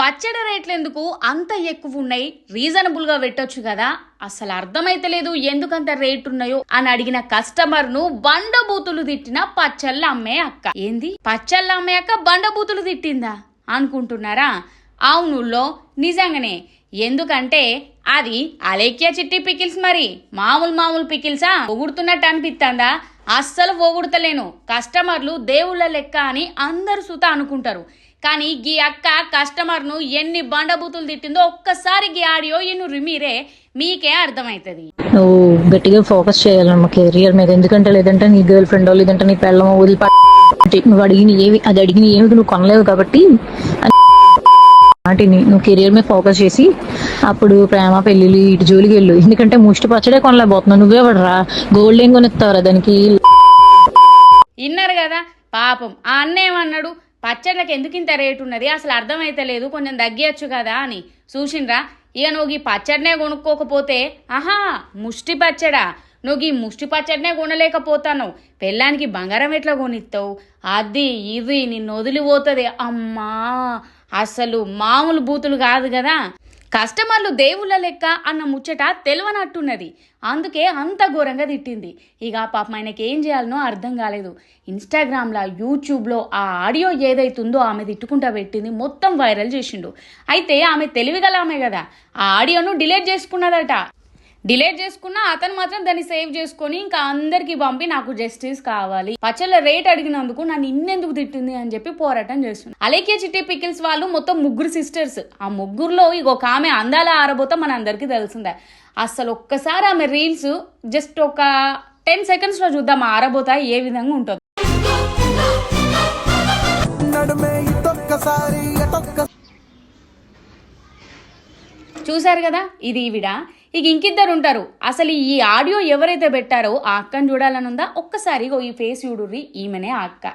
పచ్చడి రేట్లు ఎందుకు అంత ఎక్కువ ఉన్నాయి రీజనబుల్గా పెట్టొచ్చు కదా. అసలు అర్థమైతలేదు ఎందుకంత రేట్ ఉన్నాయో అని అడిగిన కస్టమర్ను బండబూతులు తిట్టిన పచ్చళ్ళ అమ్మే అక్క. ఏంది? పచ్చళ్ళ అమ్మే అక్క బండబూతులు తిట్టిందా? అనుకుంటున్నారా? అవునుల్లో నిజంగానే. ఎందుకంటే అది అలేఖ్య చిట్టి పికిల్స్ మరి. మామూలు మామూలు పికిల్సా? పొగుడుతున్నట్టు అనిపిస్తుందా అస్సలు పొగుడతలేను. కస్టమర్లు దేవుళ్ళ లెక్క అని అందరు సుత అనుకుంటారు. కానీ గీ అక్క కస్టమర్ను ఎన్ని బండబూతులు తిట్టిందో ఒక్కసారి గీ ఆడియో ఇన్ను మీరే మీకే అర్థమవుతుంది నువ్వు గట్టిగా ఫోకస్ చేయాలమ్మ కెరియర్ మీద. ఎందుకంటే లేదంటే నీ గర్ల్ ఫ్రెండ్ లేదంటే నీ పెళ్ళమో వదిలిపా నువ్వు అడిగిన ఏవి అది అడిగిన ఏమి నువ్వు కొనలేవు కాబట్టి వాటిని నువ్వు కెరియర్ మీద ఫోకస్ చేసి అప్పుడు ప్రేమ పెళ్ళిళ్ళు ఇటు జోలికి వెళ్ళు. ఎందుకంటే ముష్టి పచ్చడే కొనలేకపోతున్నావు. నువ్వే పడరా గోల్డ్ ఏం కొనిస్తావురా దానికి? విన్నారు కదా? పాపం. ఆ అన్న ఏమన్నాడు? పచ్చళ్ళకి ఎందుకు ఇంత రేటు ఉన్నది? అసలు అర్థమైతలేదు కొంచెం తగ్గియచ్చు కదా అని. చూసిండ్రా? ఇక నువ్వు ఈ పచ్చడినే కొనుక్కోకపోతే ఆహా ముష్టి పచ్చడా? నువ్వు ఈ ముష్టి పచ్చడినే కొనలేకపోతాను పెళ్ళానికి బంగారం ఎట్లా కొనిస్తావు అది ఇది నిన్ను వదిలిపోతుంది. అమ్మా అసలు మామూలు బూతులు కాదు కదా. కస్టమర్లు దేవుళ్ళ లెక్క అన్న ముచ్చట తెలివనట్టున్నది. అందుకే అంత ఘోరంగా తిట్టింది. ఇక పాపం ఆయనకి ఏం చేయాలనో అర్థం కాలేదు. ఇన్స్టాగ్రామ్లో యూట్యూబ్లో ఆ ఆడియో ఏదైతుందో ఆమె తిట్టుకుంటా పెట్టింది మొత్తం వైరల్ చేసిండు. అయితే ఆమె తెలివిగల ఆమె కదా. ఆ ఆడియోను డిలీట్ చేసుకున్నదట. డిలేట్ చేసుకున్నా అతను మాత్రం దాన్ని సేవ్ చేసుకొని ఇంకా అందరికి పంపి నాకు జస్టిస్ కావాలి. పచ్చళ్ళ రేట్ అడిగినందుకు నన్ను ఇన్నెందుకు తిట్టింది అని చెప్పి పోరాటం చేస్తుంది అలేకే చిట్టి పికిల్స్ వాళ్ళు మొత్తం ముగ్గురు సిస్టర్స్ ఆ ముగ్గురులో ఇక ఆమె అందాల ఆరబోతా మన అందరికీ తెలిసిందే. అసలు ఒక్కసారి ఆమె రీల్స్ జస్ట్ ఒక టెన్ సెకండ్స్లో చూద్దాం ఆరబోతా ఏ విధంగా ఉంటుంది. చూశారు కదా? ఇది ఈవిడ. ఇక ఇంకిద్దరు ఉంటారు అసలు ఈ ఆడియో ఎవరైతే పెట్టారో ఆ అక్కని చూడాలనుందా? ఒక్కసారి ఈ ఫేస్ చూడుర్రి ఈమెనే ఆ అక్క.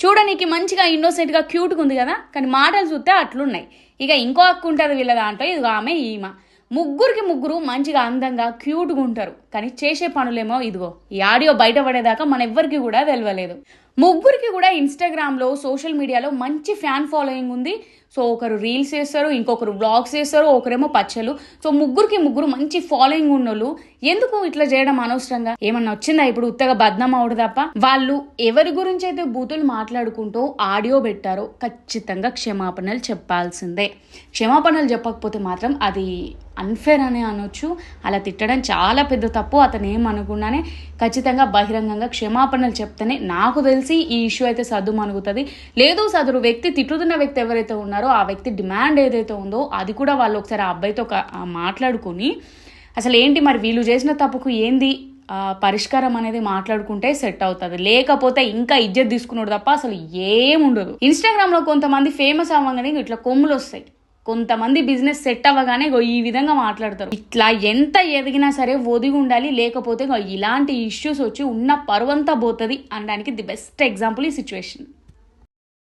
చూడనీకి మంచిగా ఇన్నోసెంట్గా క్యూట్గా ఉంది కదా? కానీ మాటలు చూస్తే అట్లున్నాయి. ఇక ఇంకో అక్క ఉంటుంది వీళ్ళ దాంట్లో ఇది ఆమె ఈమె. ముగ్గురికి ముగ్గురు మంచిగా అందంగా క్యూట్గా ఉంటారు కానీ చేసే పనులేమో ఇదిగో ఈ ఆడియో బయటపడేదాకా మన ఎవ్వరికి కూడా తెలియలేదు ముగ్గురికి కూడా ఇన్స్టాగ్రామ్లో సోషల్ మీడియాలో మంచి ఫ్యాన్ ఫాలోయింగ్ ఉంది. సో ఒకరు రీల్స్ చేస్తారు ఇంకొకరు బ్లాగ్స్ చేస్తారు ఒకరేమో పచ్చలు సో ముగ్గురికి ముగ్గురు మంచి ఫాలోయింగ్ ఉన్నోళ్ళు. ఎందుకు ఇట్లా చేయడం అనవసరంగా? ఏమన్నా వచ్చిందా ఇప్పుడు? ఉత్తగా బద్నాం అవడు తప్ప? వాళ్ళు ఎవరి గురించి అయితే బూతులు మాట్లాడుకుంటూ ఆడియో పెట్టారో ఖచ్చితంగా క్షమాపణలు చెప్పాల్సిందే. క్షమాపణలు చెప్పకపోతే మాత్రం అది అన్ఫేర్ అనే అనొచ్చు. అలా తిట్టడం చాలా పెద్ద తప్పు. అతను ఏమనుకున్నానే ఖచ్చితంగా బహిరంగంగా క్షమాపణలు చెప్తేనే నాకు తెలిసి. ఈ ఇష్యూ అయితే సద్దు మనుగుతుంది లేదు సదరు వ్యక్తి తిట్టుతున్న వ్యక్తి ఎవరైతే ఉన్నారో ఆ వ్యక్తి డిమాండ్ ఏదైతే ఉందో అది కూడా వాళ్ళు ఒకసారి ఆ అబ్బాయితో ఒక- మాట్లాడుకొని అసలు ఏంటి మరి వీళ్ళు చేసిన తప్పుకు ఏంది? పరిష్కారం అనేది మాట్లాడుకుంటే సెట్ అవుతుంది. లేకపోతే ఇంకా ఇజ్జత్ తీసుకున్నాడు తప్ప అసలు ఏముండదు. ఇన్స్టాగ్రామ్లో కొంతమంది ఫేమస్ అవ్వగానే ఇట్లా కొమ్ములు వస్తాయి కొంతమంది బిజినెస్ సెట్ అవ్వగానే ఈ విధంగా మాట్లాడతారు. ఇట్లా ఎంత ఎదిగినా సరే ఒదిగి ఉండాలి లేకపోతే ఇలాంటి ఇష్యూస్ వచ్చి ఉన్న పరువంతా పోతుంది అనడానికి ది బెస్ట్ ఎగ్జాంపుల్ ఈ సిచ్యువేషన్